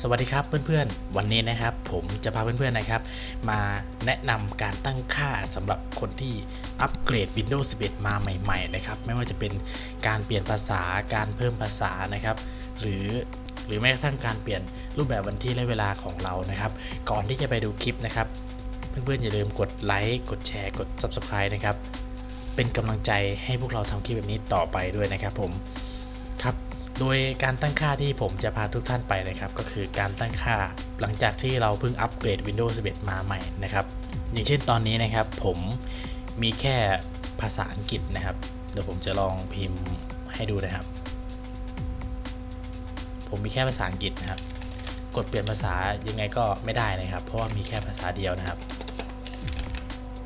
สวัสดีครับเพื่อนๆ วันนี้นะครับผมจะพาเพื่อนๆนะครับ มาแนะนำการตั้งค่าสำหรับคนที่อัปเกรด Windows 11 มาใหม่ ๆ นะครับ ไม่ว่าจะเป็นการเปลี่ยนภาษาการเพิ่มภาษานะครับ หรือหรือแม้กระทั่งการเปลี่ยนรูปแบบวันที่และเวลาของเรานะครับ ก่อนที่จะไปดูคลิปนะครับ เพื่อนๆอย่าลืมกดไลค์กดแชร์กด Subscribe นะครับเป็นกำลังใจให้พวกเราทำคลิปแบบนี้ต่อไปด้วยนะครับผมครับ โดยการตั้งค่าที่ผมจะพาทุกท่านไปนะครับ ก็คือการตั้งค่าหลังจากที่เราเพิ่งอัปเกรด Windows 11 มาใหม่นะครับ อย่างเช่นตอนนี้นะครับ ผมมีแค่ภาษาอังกฤษนะครับ เดี๋ยวผมจะลองพิมพ์ให้ดูนะครับ ผมมีแค่ภาษาอังกฤษนะครับ กดเปลี่ยนภาษายังไงก็ไม่ได้นะครับ เพราะว่ามีแค่ภาษาเดียวนะครับ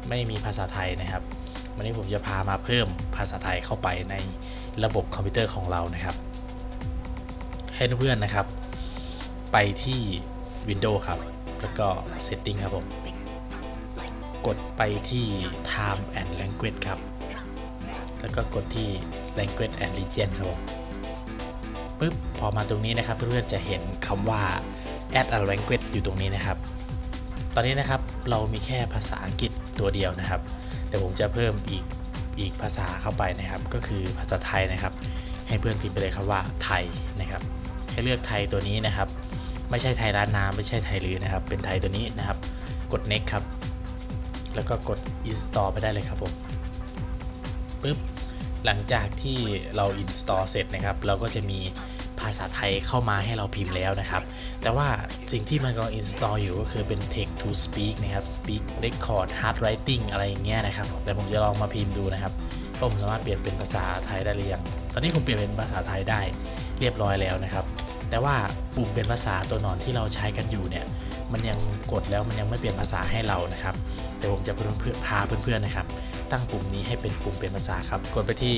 ไม่มีภาษาไทยนะครับ วันนี้ผมจะพามาเพิ่มภาษาไทยเข้าไปในระบบคอมพิวเตอร์ของเรานะครับ ให้เพื่อนๆนะครับ ไปที่ Windows ครับ แล้วก็ Setting ครับผม กดไปที่ Time and Language ครับ แล้วก็กดที่ Language and Region ครับผมปึ๊บพอมาตรงนี้นะครับ เพื่อนๆจะเห็นคำว่า Add a Language อยู่ตรงนี้นะครับ ตอนนี้นะครับเรามีแค่ภาษาอังกฤษตัวเดียวนะครับเดี๋ยวผมจะเพิ่มอีกอีกภาษาเข้าไปนะครับ ก็คือภาษาไทยนะครับ ให้เพื่อนพิมพ์ไปเลยครับว่าไทยนะครับ ให้เลือกไทยตัวนี้นะครับ ไม่ใช่ไทยร้านน้ำไม่ใช่ไทยลือนะครับ เป็นไทยตัวนี้นะครับ กด next ครับ แล้วก็กด install ไปได้เลยครับผมปึ๊บหลังจากที่เรา install เสร็จนะครับ เราก็จะมีภาษาไทยเข้ามาให้เราพิมพ์แล้วนะครับ แต่ว่าสิ่งที่มันกำลัง install อยู่ก็คือเป็น text to speak นะครับ speak record hard writing อะไรอย่างเงี้ยนะครับแต่ผมจะลองมาพิมพ์ดูนะครับว่าผมสามารถเปลี่ยนเป็นภาษาไทยได้หรือยัง ตอนนี้ผมเปลี่ยนเป็นภาษาไทยได้เรียบร้อยแล้วนะครับ แต่ว่าปุ่มเป็นภาษาตัวหนอนที่เราใช้กันอยู่เนี่ยมันยังกดแล้วมันยังไม่เปลี่ยนภาษาให้เรานะครับแต่ผมจะเพื่อนพาเพื่อนๆนะครับ ตั้งปุ่มนี้ให้เป็นปุ่มเปลี่ยนภาษาครับ กดไปที่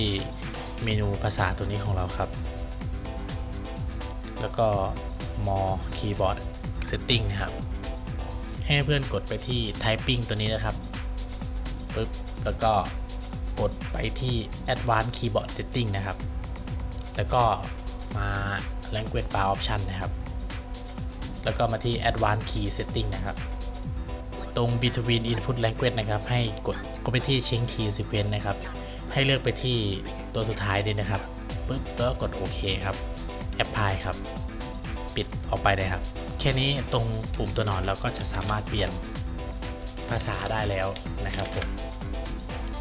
เมนูภาษาตัวนี้ของเราครับ แล้วก็ more keyboard setting นะครับ ให้เพื่อนกดไปที่ typing ตัวนี้นะครับปึ๊บแล้วก็กดไปที่ advanced keyboard setting นะครับ แล้วก็มา language bar option นะครับ แล้วก็มาที่ advanced key setting นะครับ ตรง between input language นะครับ ให้กดกดไปที่ change key sequence นะครับ ให้เลือกไปที่ตัวสุดท้ายนี้นะครับปึ๊บแล้วกดโอเคครับ apply ครับ ปิดออกไปเลยครับ แค่นี้ตรงปุ่มตัวหนอนเราก็จะสามารถเปลี่ยนภาษาได้แล้วนะครับผม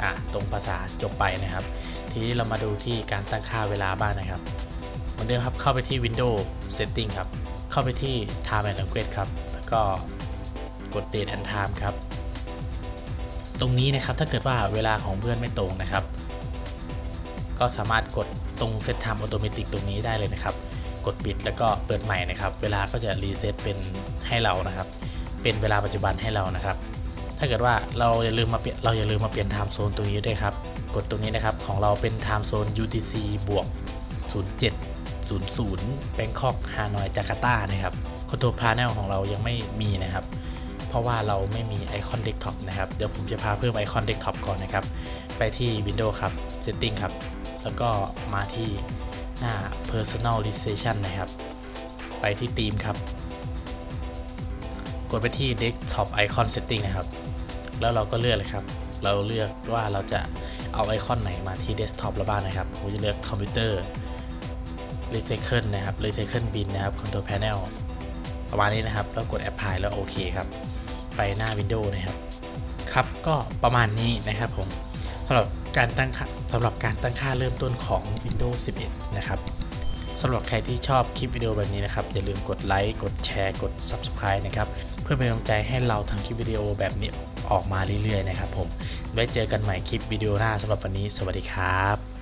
อะตรงภาษาจบไปนะครับ ทีนี้เรามาดูที่การตั้งค่าเวลาบ้างนะครับ เหมือนเดิมครับเข้าไปที่ Windows Setting ครับ เข้าไปที่ Time and Language ครับ แล้วก็กด Date and Time ครับ ตรงนี้นะครับถ้าเกิดว่าเวลาของเพื่อนไม่ตรงนะครับ ก็สามารถกดตรง Set Time Automatic ตรงนี้ได้เลยนะครับ กดปิดแล้วก็เปิดใหม่นะครับ เวลาก็จะรีเซ็ตเป็นให้เรานะครับ เป็นเวลาปัจจุบันให้เรานะครับ ถ้าเกิดว่าเราอย่าลืมมาเปลี่ยนเราอย่าลืมมาเปลี่ยนไทม์โซนตรงนี้ด้วยครับ กดตรงนี้นะครับของเราเป็นไทม์โซน UTC บวก 00แบงคอกฮานอยจาการ์ตานะครับคอนโทรลพาเนลของเรายังไม่มีนะครับ เพราะว่าเราไม่มีไอคอนเดสก์ท็อปนะครับ เดี๋ยวผมจะพาเพิ่มไอคอนเดสก์ท็อปก่อนนะครับ ไปที่ Windows ครับ Setting ครับ แล้วก็มาที่หน้า Personalization นะครับ ไปที่ธีมครับ กดไปที่ Desktop Icon Setting นะครับ แล้วเราก็เลือกเลยครับ เราเลือกว่าเราจะเอาไอคอนไหนมาที่ Desktop เราบ้างนะครับ ผมจะเลือกคอมพิวเตอร์ Recycle นะครับ Recycle Bin นนะครับ Control Panel ประมาณนี้นะครับ แล้วกด Apply แล้วโอเคครับ ไปหน้า Windows นะครับ ครับก็ประมาณนี้นะครับผมสำหรับการตั้งค่าสำหรับการตั้งค่าเริ่มต้นของ Windows 11 นะครับสำหรับใครที่ชอบคลิปวิดีโอแบบนี้นะครับ อย่าลืมกดไลค์ กดแชร์ กด Subscribe นะครับ เพื่อเป็นกำลังใจให้เราทำคลิปวิดีโอแบบนี้ออกมาเรื่อยๆนะครับผม ไว้เจอกันใหม่คลิปวิดีโอหน้าสำหรับวันนี้ สวัสดีครับ